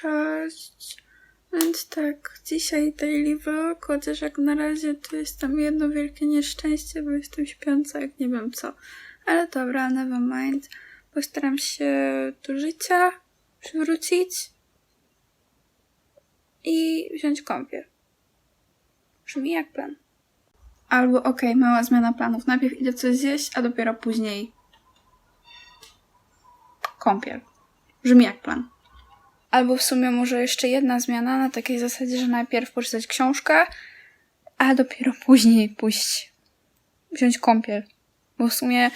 Cześć. Więc tak, dzisiaj daily vlog, chociaż jak na razie to jest tam jedno wielkie nieszczęście, bo jestem śpiąca jak nie wiem co. Ale dobra, never mind. Postaram się do życia przywrócić i wziąć kąpiel. Brzmi jak plan. Albo okej, mała zmiana planów. Najpierw idę coś zjeść, a dopiero później kąpiel. Brzmi jak plan. Albo w sumie może jeszcze jedna zmiana na takiej zasadzie, że najpierw poczytać książkę, a dopiero później pójść wziąć kąpiel. Bo w sumie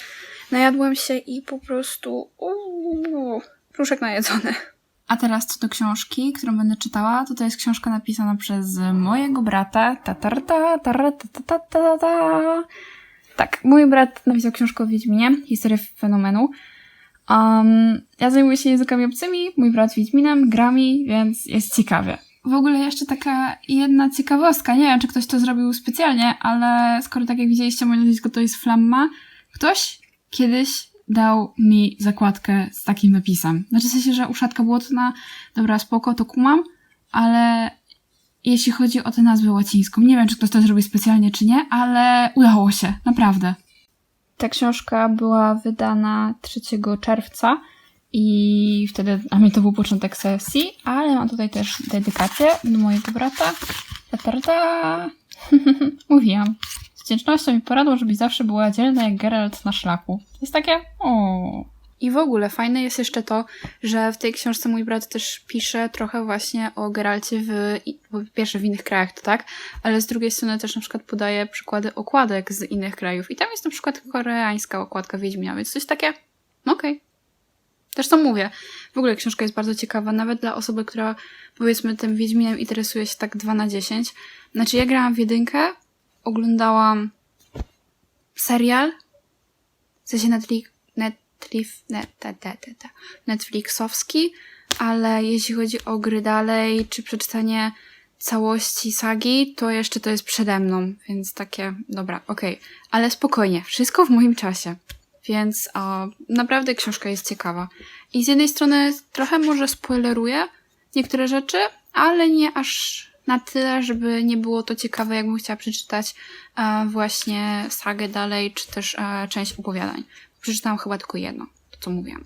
najadłem się i po prostu uuu, pruszek najedzony. A teraz co do książki, którą będę czytała, to to jest książka napisana przez mojego brata. Ta, ta, ta, ta, ta, ta, ta, ta. Tak, mój brat napisał książkę o Wiedźminie, historię fenomenu. Um, ja zajmuję się językami obcymi, mój brat Wiedźminem, grami, więc jest ciekawie. W ogóle jeszcze taka jedna ciekawostka, nie wiem czy ktoś to zrobił specjalnie, ale skoro tak jak widzieliście moje nazwisko to jest Flamma, ktoś kiedyś dał mi zakładkę z takim napisem. Znaczy w sensie, że uszatka błotna, dobra spoko, to kumam, ale jeśli chodzi o tę nazwę łacińską, nie wiem czy ktoś to zrobił specjalnie czy nie, ale udało się, naprawdę. Ta książka była wydana 3 czerwca i wtedy, a mi to był początek sesji, ale mam tutaj też dedykację do mojego brata. Ta, ta, ta. Mówiłam. Z wdzięcznością mi poradło, żebyś zawsze była dzielna jak Geralt na szlaku. Jest takie o. I w ogóle fajne jest jeszcze to, że w tej książce mój brat też pisze trochę właśnie o Geralcie w, po pierwsze w innych krajach, to tak, ale z drugiej strony też na przykład podaje przykłady okładek z innych krajów. I tam jest na przykład koreańska okładka Wiedźmina, więc jest takie, no okej. Też to mówię. W ogóle książka jest bardzo ciekawa, nawet dla osoby, która powiedzmy tym Wiedźminem interesuje się tak 2 na 10. Znaczy ja grałam w jedynkę, oglądałam serial, w sensie Netflix, Netflix, net, te, te, te, te, Netflixowski, ale jeśli chodzi o gry dalej, czy przeczytanie całości sagi, to jeszcze to jest przede mną, więc takie, dobra, okej. Ale spokojnie, wszystko w moim czasie. Więc o, naprawdę książka jest ciekawa. I z jednej strony trochę może spoileruję niektóre rzeczy, ale nie aż na tyle, żeby nie było to ciekawe, jakbym chciała przeczytać e, właśnie sagę dalej, czy też e, część opowiadań. Przeczytałam chyba tylko jedno, to co mówiłam.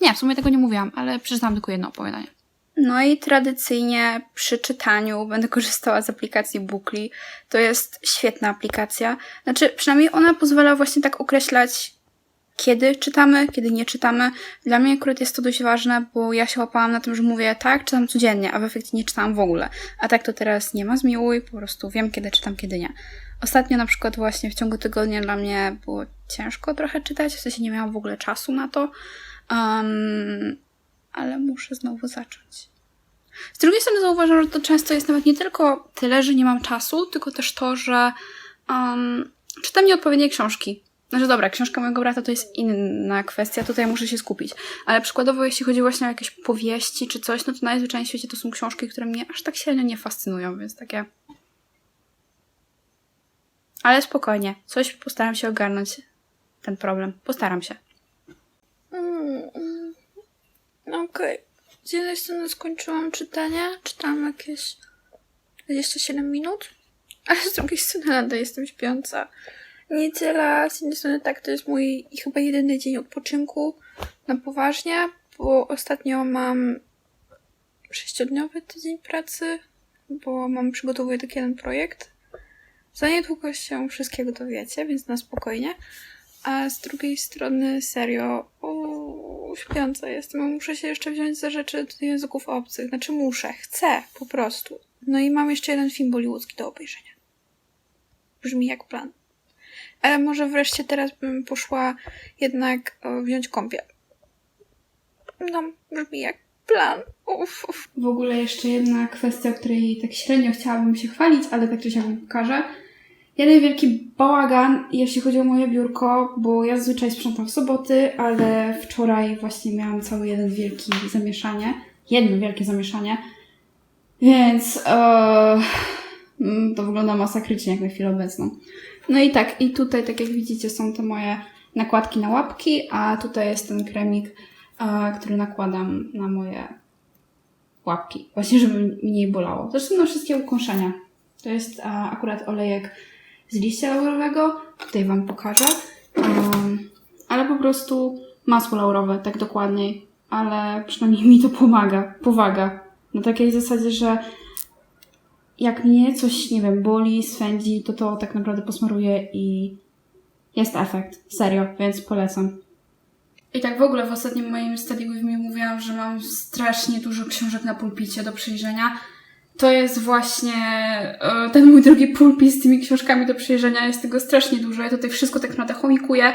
Nie, w sumie tego nie mówiłam, ale przeczytałam tylko jedno opowiadanie. No i tradycyjnie przy czytaniu będę korzystała z aplikacji Bookly. To jest świetna aplikacja. Znaczy, przynajmniej ona pozwala właśnie tak określać, kiedy czytamy, kiedy nie czytamy. Dla mnie akurat jest to dość ważne, bo ja się łapałam na tym, że mówię tak, czytam codziennie, a w efekcie nie czytałam w ogóle. A tak to teraz nie ma zmiłuj, po prostu wiem, kiedy czytam, kiedy nie. Ostatnio na przykład właśnie w ciągu tygodnia dla mnie było ciężko trochę czytać, w sensie nie miałam w ogóle czasu na to, um, ale muszę znowu zacząć. Z drugiej strony zauważam, że to często jest nawet nie tylko tyle, że nie mam czasu, tylko też to, że um, czytam nieodpowiednie książki. Znaczy dobra, książka mojego brata to jest inna kwestia, tutaj muszę się skupić. Ale przykładowo, jeśli chodzi właśnie o jakieś powieści czy coś, no to najzwyczajniej w świecie to są książki, które mnie aż tak średnio nie fascynują, więc takie... Ale spokojnie, coś postaram się ogarnąć ten problem. Postaram się. Mm, Okej. Z jednej strony skończyłam czytanie, czytałam jakieś 27 minut, ale z drugiej strony nadal jestem śpiąca. Niedziela, z jednej strony tak, to jest mój chyba jedyny dzień odpoczynku na poważnie, bo ostatnio mam sześciodniowy tydzień pracy, bo mam przygotowuję taki jeden projekt. Za niedługo się wszystkiego dowiecie, więc na spokojnie. A z drugiej strony serio, o, śpiąca jestem. Muszę się jeszcze wziąć za rzeczy do języków obcych. Znaczy muszę, chcę po prostu. No i mam jeszcze jeden film bollywoodzki do obejrzenia. Brzmi jak plan. Ale może wreszcie teraz bym poszła jednak e, wziąć kąpiel. No, brzmi jak plan. Uf, uf. W ogóle jeszcze jedna kwestia, której tak średnio chciałabym się chwalić, ale tak czy siak pokażę. Jeden wielki bałagan, jeśli chodzi o moje biurko, bo ja zazwyczaj sprzątam w soboty, ale wczoraj właśnie miałam cały jeden wielki zamieszanie. Jedno wielkie zamieszanie. Więc mm, to wygląda masakrycznie jak na chwilę obecną. No i tak, i tutaj, tak jak widzicie, są te moje nakładki na łapki, a tutaj jest ten kremik, który nakładam na moje łapki, właśnie żeby mniej bolało. Zresztą na wszystkie ukąszenia. To jest akurat olejek z liścia laurowego, tutaj Wam pokażę, um, ale po prostu masło laurowe, tak dokładniej, ale przynajmniej mi to pomaga, powaga. Na takiej zasadzie, że jak mnie coś, nie wiem, boli, swędzi, to to tak naprawdę posmaruję i jest efekt. Serio, więc polecam. I tak w ogóle w ostatnim moim me mówiłam, że mam strasznie dużo książek na pulpicie do przejrzenia. To jest właśnie e, ten mój drugi pulpit z tymi książkami do przejrzenia. Jest tego strasznie dużo. Ja tutaj wszystko tak naprawdę chomikuję.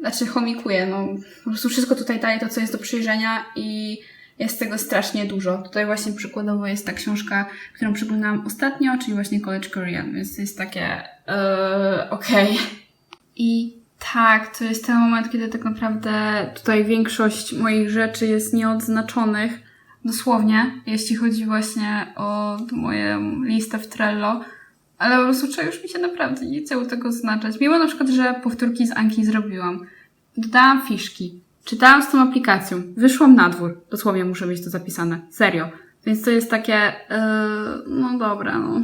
Znaczy chomikuję, no po prostu wszystko tutaj daje to, co jest do przejrzenia i jest tego strasznie dużo. Tutaj właśnie przykładowo jest ta książka, którą przeglądałam ostatnio, czyli właśnie College Korean, więc jest takie yy, okej. Okay. I tak, to jest ten moment, kiedy tak naprawdę tutaj większość moich rzeczy jest nieodznaczonych, dosłownie, jeśli chodzi właśnie o moją listę w Trello, ale po prostu czy już mi się naprawdę nie chciało tego znaczać. Mimo na przykład, że powtórki z Anki zrobiłam. Dodałam fiszki, czytałam z tą aplikacją, wyszłam na dwór, dosłownie muszę mieć to zapisane, serio. Więc to jest takie, yy, no dobra, no.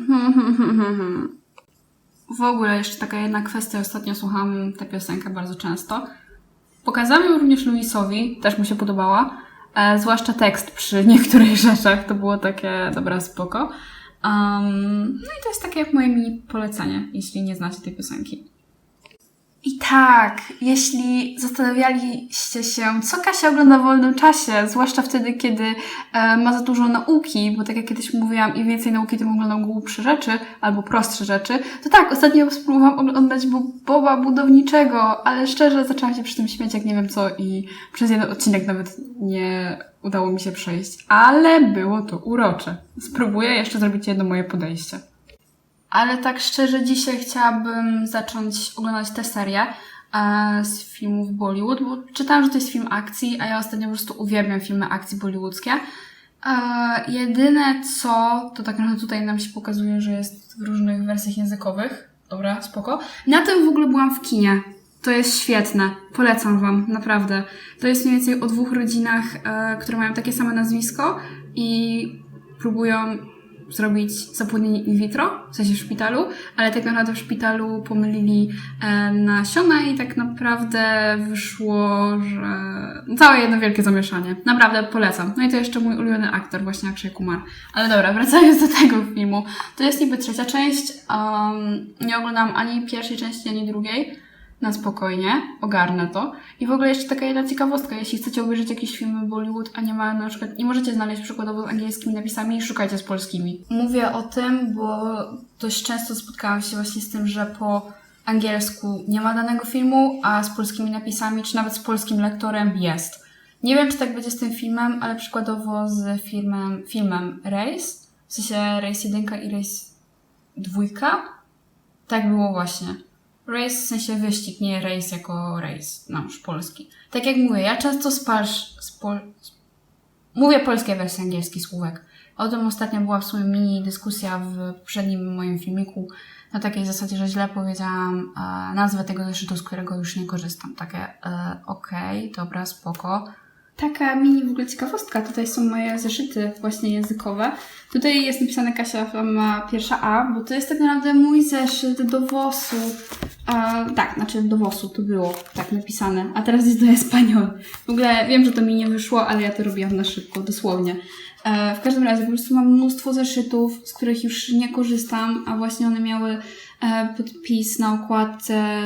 W ogóle jeszcze taka jedna kwestia, ostatnio słuchałam tę piosenkę bardzo często. Pokazałam ją również Luisowi, też mu się podobała, e, zwłaszcza tekst przy niektórych rzeczach, to było takie, dobra, spoko. Um, no i to jest takie moje mini polecenie, jeśli nie znacie tej piosenki. I tak, jeśli zastanawialiście się, co Kasia ogląda w wolnym czasie, zwłaszcza wtedy, kiedy e, ma za dużo nauki, bo tak jak kiedyś mówiłam, im więcej nauki, tym oglądam głupsze rzeczy albo prostsze rzeczy, to tak, ostatnio spróbowałam oglądać Boba Budowniczego, ale szczerze zaczęłam się przy tym śmiać jak nie wiem co i przez jeden odcinek nawet nie udało mi się przejść, ale było to urocze. Spróbuję jeszcze zrobić jedno moje podejście. Ale tak szczerze, dzisiaj chciałabym zacząć oglądać tę serię e, z filmów Bollywood, bo czytałam, że to jest film akcji, a ja ostatnio po prostu uwielbiam filmy akcji bollywoodzkie. E, jedyne co, to tak naprawdę tutaj nam się pokazuje, że jest w różnych wersjach językowych. Dobra, spoko. Na tym w ogóle byłam w kinie. To jest świetne. Polecam Wam, naprawdę. To jest mniej więcej o dwóch rodzinach, e, które mają takie same nazwisko i próbują zrobić zapłodnienie in vitro, w sensie w szpitalu, ale tak naprawdę w szpitalu pomylili e, nasiona i tak naprawdę wyszło, że całe jedno wielkie zamieszanie. Naprawdę polecam. No i to jeszcze mój ulubiony aktor, właśnie Akshay Kumar. Ale dobra, wracając do tego filmu. To jest niby trzecia część. Um, nie oglądam ani pierwszej części, ani drugiej na spokojnie, ogarnę to. I w ogóle jeszcze taka jedna ciekawostka, jeśli chcecie obejrzeć jakieś filmy Bollywood, a nie ma na przykład, nie możecie znaleźć przykładowo angielskimi napisami, szukajcie z polskimi. Mówię o tym, bo dość często spotkałam się właśnie z tym, że po angielsku nie ma danego filmu, a z polskimi napisami, czy nawet z polskim lektorem jest. Nie wiem, czy tak będzie z tym filmem, ale przykładowo z filmem, filmem Race, w sensie Race 1 i Race 2, tak było właśnie. Race w sensie wyścig, nie race jako race, nasz polski. Tak jak mówię, ja często sparz, spol, mówię polskie wersje angielski słówek. O tym ostatnio była w sumie mini dyskusja w poprzednim moim filmiku na takiej zasadzie, że źle powiedziałam e, nazwę tego zeszytu, z którego już nie korzystam. Takie, e, okej, okay, dobra, spoko Taka mini w ogóle ciekawostka. Tutaj są moje zeszyty właśnie językowe. Tutaj jest napisane Kasia ma pierwsza A, bo to jest tak naprawdę mój zeszyt do WOS-u. tak, znaczy do WOS-u to było tak napisane, a teraz jest do Espaniol. W ogóle wiem, że to mi nie wyszło, ale ja to robiłam na szybko, dosłownie. E, w każdym razie po prostu mam mnóstwo zeszytów, z których już nie korzystam, a właśnie one miały e, podpis na okładce,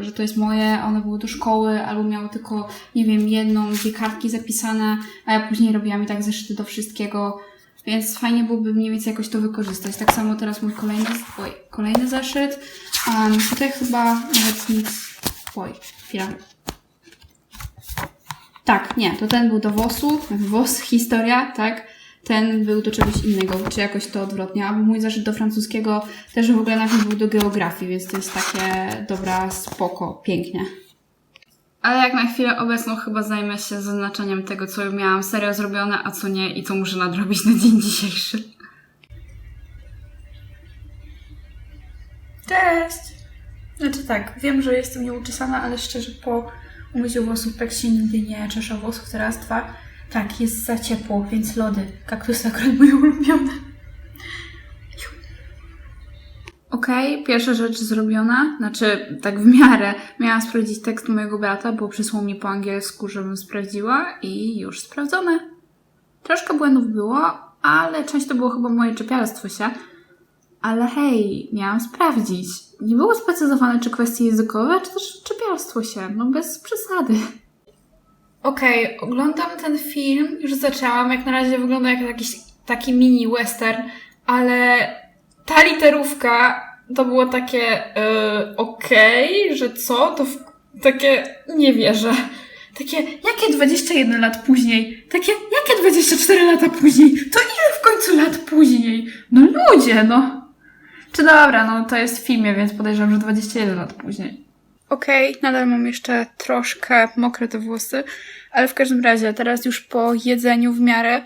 że to jest moje, one były do szkoły, albo miały tylko, nie wiem, jedną, dwie kartki zapisane, a ja później robiłam i tak zeszyty do wszystkiego, więc fajnie byłoby mniej więcej jakoś to wykorzystać. Tak samo teraz mój kolejny, oj, kolejny zeszyt. Um, tutaj chyba nawet nic, oj, chwila. Tak, nie, to ten był do WOS-u, WOS, historia, tak ten był do czegoś innego, czy jakoś to odwrotnie. Albo mój zeszyt do francuskiego też w ogóle nawet był do geografii, więc to jest takie dobra, spoko, pięknie. Ale jak na chwilę obecną chyba zajmę się zaznaczeniem tego, co miałam serio zrobione, a co nie i co muszę nadrobić na dzień dzisiejszy. Cześć! Znaczy tak, wiem, że jestem nieuczesana, ale szczerze po umyciu włosów tak się nigdy nie czeszę włosów teraz dwa Tak, jest za ciepło, więc lody. Kaktusy akurat moje ulubione. Okej, pierwsza rzecz zrobiona, znaczy tak w miarę. Miałam sprawdzić tekst mojego brata, bo przysłał mi po angielsku, żebym sprawdziła i już sprawdzone. Troszkę błędów było, ale część to było chyba moje czepialstwo się. Ale hej, miałam sprawdzić. Nie było sprecyzowane, czy kwestie językowe, czy też czepialstwo się. No bez przesady. Okej, oglądam ten film, już zaczęłam. Jak na razie wygląda jak jakiś taki mini western, ale ta literówka to było takie yy, okej, że co? To w, takie nie wierzę. Takie, jakie 21 lat później? Takie, jakie 24 lata później? To ile w końcu lat później? No ludzie, no. Czy dobra, no to jest w filmie, więc podejrzewam, że 21 lat później. Okej, nadal mam jeszcze troszkę mokre te włosy, ale w każdym razie teraz już po jedzeniu w miarę,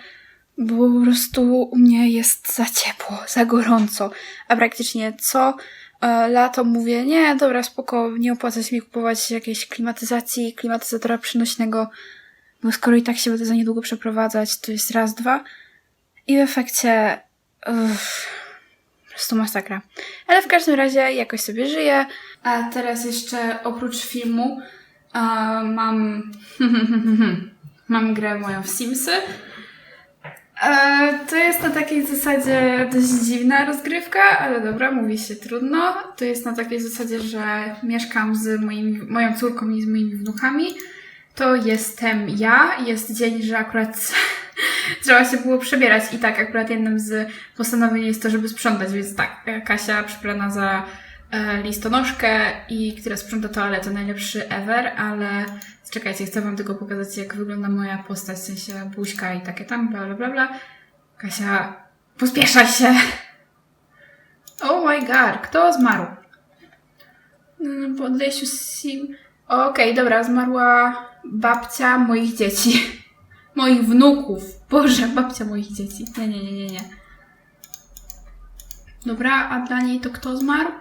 bo po prostu u mnie jest za ciepło, za gorąco, a praktycznie co e, lato mówię, nie, dobra, spoko, nie opłaca się mi kupować jakiejś klimatyzacji, klimatyzatora przynośnego, bo skoro i tak się będę za niedługo przeprowadzać, to jest raz, dwa. I w efekcie uff, prostu masakra. Ale w każdym razie jakoś sobie żyję. A teraz jeszcze oprócz filmu mam mam grę moją w Simsy. To jest na takiej zasadzie dość dziwna rozgrywka, ale dobra, mówi się trudno. To jest na takiej zasadzie, że mieszkam z moimi, moją córką i z moimi wnuchami. To jestem ja. Jest dzień, że akurat trzeba się było przebierać i tak akurat jednym z postanowień jest to, żeby sprzątać, więc tak, e, Kasia przybrana za e, listonoszkę i która sprząta toaletę, najlepszy ever, ale czekajcie, chcę wam tylko pokazać, jak wygląda moja postać, w sensie buźka i takie tam, bla bla bla bla. Kasia, pospieszaj się! Oh my god, kto zmarł? No, po odejściu Sim... Okej, dobra, zmarła babcia moich dzieci. Moich wnuków. Boże, babcia moich dzieci. Nie, nie, nie, nie, nie. Dobra, a dla niej to kto zmarł?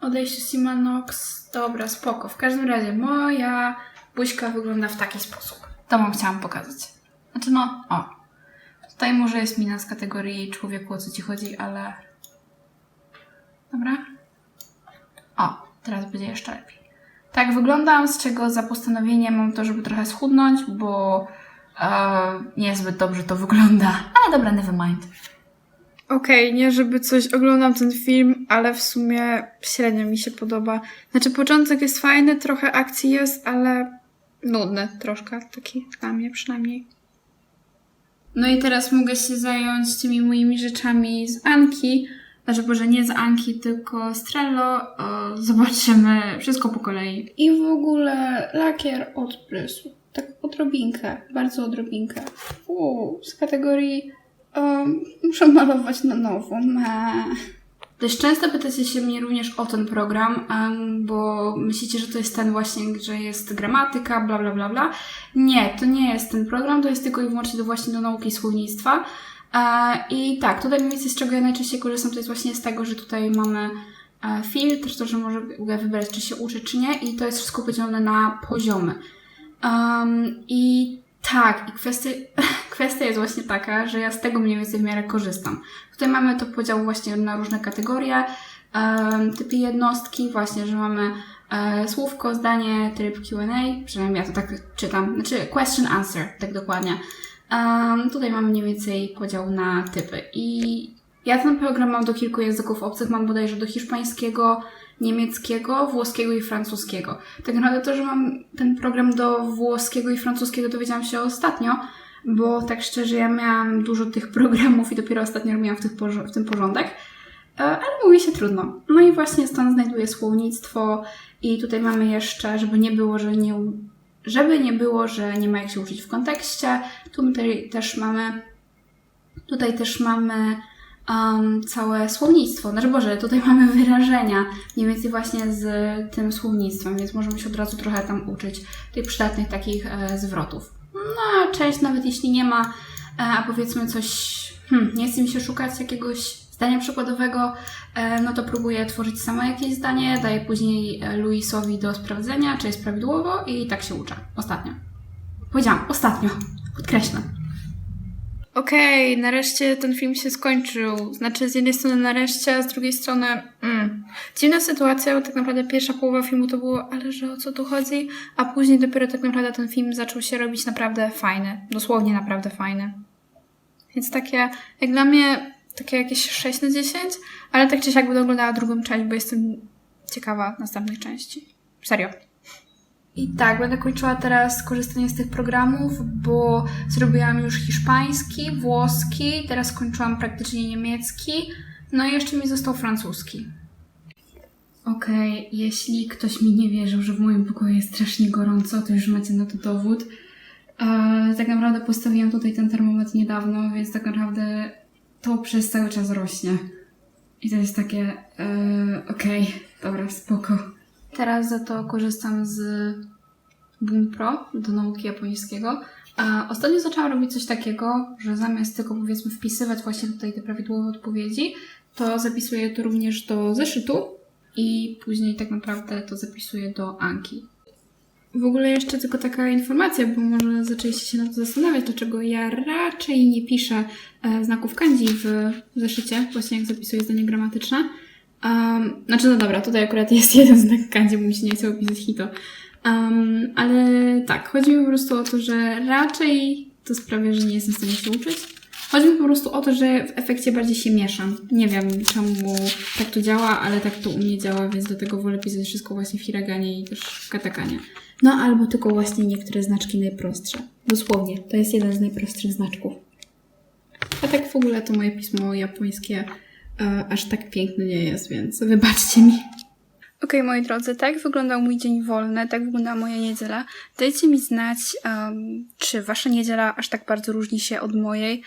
Odejście Sima Nox. Dobra, spoko. W każdym razie moja buźka wygląda w taki sposób. To wam chciałam pokazać. Znaczy no, o. Tutaj może jest mina z kategorii człowieku, o co ci chodzi, ale... Dobra. O, teraz będzie jeszcze lepiej. Tak wyglądam, z czego za postanowienie mam to, żeby trochę schudnąć, bo e, niezbyt dobrze to wygląda. Ale dobra, never mind. Okej, nie żeby coś oglądam ten film, ale w sumie średnio mi się podoba. Znaczy początek jest fajny, trochę akcji jest, ale nudny troszkę, taki dla mnie przynajmniej. No i teraz mogę się zająć tymi moimi rzeczami z Anki. Znaczy, Boże, nie z Anki, tylko z Trello. Zobaczymy wszystko po kolei. I w ogóle lakier od Prysu. Tak odrobinkę, bardzo odrobinkę. Uuu, z kategorii um, muszę malować na nowo. Me. Dość często pytacie się mnie również o ten program, bo myślicie, że to jest ten właśnie, że jest gramatyka, bla bla bla bla. Nie, to nie jest ten program, to jest tylko i wyłącznie do właśnie do nauki słownictwa. E, I tak, tutaj mniej więcej z czego ja najczęściej korzystam, to jest właśnie z tego, że tutaj mamy e, filtr, to, że mogę wybrać, czy się uczy, czy nie, i to jest wszystko podzielone na poziomy. Um, I tak, i kwestia, kwestia jest właśnie taka, że ja z tego mniej więcej w miarę korzystam. Tutaj mamy to podział właśnie na różne kategorie, um, typy jednostki, właśnie, że mamy e, słówko, zdanie, tryb Q&A, przynajmniej ja to tak czytam, znaczy question answer, tak dokładnie. Um, tutaj mamy mniej więcej podział na typy i ja ten program mam do kilku języków obcych, mam bodajże do hiszpańskiego, niemieckiego, włoskiego i francuskiego. Tak naprawdę to, że mam ten program do włoskiego i francuskiego dowiedziałam się ostatnio, bo tak szczerze ja miałam dużo tych programów i dopiero ostatnio robiłam w, tych w tym porządek, E, ale mówi się trudno. No i właśnie stąd znajduję słownictwo i tutaj mamy jeszcze, żeby nie było, że nie, żeby nie było, że nie ma jak się uczyć w kontekście, tu tutaj też mamy Tutaj też mamy um, całe słownictwo. Znaczy Boże, tutaj mamy wyrażenia, mniej więcej właśnie z tym słownictwem, więc możemy się od razu trochę tam uczyć tych przydatnych takich e, zwrotów. No, a część nawet jeśli nie ma, e, a powiedzmy coś, hmm, nie chce mi się szukać jakiegoś zdania przykładowego, e, no to próbuję tworzyć sama jakieś zdanie, daję później e, Luisowi do sprawdzenia, czy jest prawidłowo i tak się uczę. Ostatnio. Powiedziałam, ostatnio. Podkreślam. Okej, nareszcie ten film się skończył. Znaczy, z jednej strony nareszcie, a z drugiej strony. Mm. Dziwna sytuacja, bo tak naprawdę pierwsza połowa filmu to było, ale że o co tu chodzi? A później dopiero tak naprawdę ten film zaczął się robić naprawdę fajny. Dosłownie naprawdę fajny. Więc takie, jak dla mnie, takie jakieś 6 na 10, ale tak czy siak będę oglądała drugą część, bo jestem ciekawa następnej części. Serio. I tak, będę kończyła teraz korzystanie z tych programów, bo zrobiłam już hiszpański, włoski, teraz skończyłam praktycznie niemiecki, no i jeszcze mi został francuski. Okej, jeśli ktoś mi nie wierzył, że w moim pokoju jest strasznie gorąco, to już macie na to dowód. E, tak naprawdę postawiłam tutaj ten termometr niedawno, więc tak naprawdę to przez cały czas rośnie. I to jest takie, e, okej, dobra, spoko. Teraz za to korzystam z Boom Pro do nauki japońskiego. A ostatnio zaczęłam robić coś takiego, że zamiast tylko powiedzmy wpisywać właśnie tutaj te prawidłowe odpowiedzi, to zapisuję to również do zeszytu i później tak naprawdę to zapisuję do Anki. W ogóle jeszcze tylko taka informacja, bo może zaczęliście się na to zastanawiać, dlaczego ja raczej nie piszę e, znaków kanji w zeszycie, właśnie jak zapisuję zdanie gramatyczne. Um, znaczy, no dobra, tutaj akurat jest jeden znak kanji, bo mi się nie chce opisać hito. Um, ale tak, chodzi mi po prostu o to, że raczej to sprawia, że nie jestem w stanie się uczyć. Chodzi mi po prostu o to, że w efekcie bardziej się mieszam. Nie wiem czemu tak to działa, ale tak to u mnie działa, więc dlatego wolę pisać wszystko właśnie w hiraganie i też w katakanie. No albo tylko właśnie niektóre znaczki najprostsze. Dosłownie, to jest jeden z najprostszych znaczków. A tak w ogóle to moje pismo japońskie e, aż tak piękne nie jest, więc wybaczcie mi. Okej, moi drodzy, tak wyglądał mój dzień wolny, tak wyglądała moja niedziela. Dajcie mi znać, em, czy wasza niedziela aż tak bardzo różni się od mojej,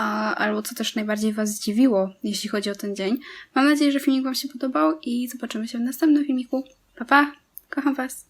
a, albo co też najbardziej was zdziwiło, jeśli chodzi o ten dzień. Mam nadzieję, że filmik wam się podobał i zobaczymy się w następnym filmiku. Pa, pa! Kocham was!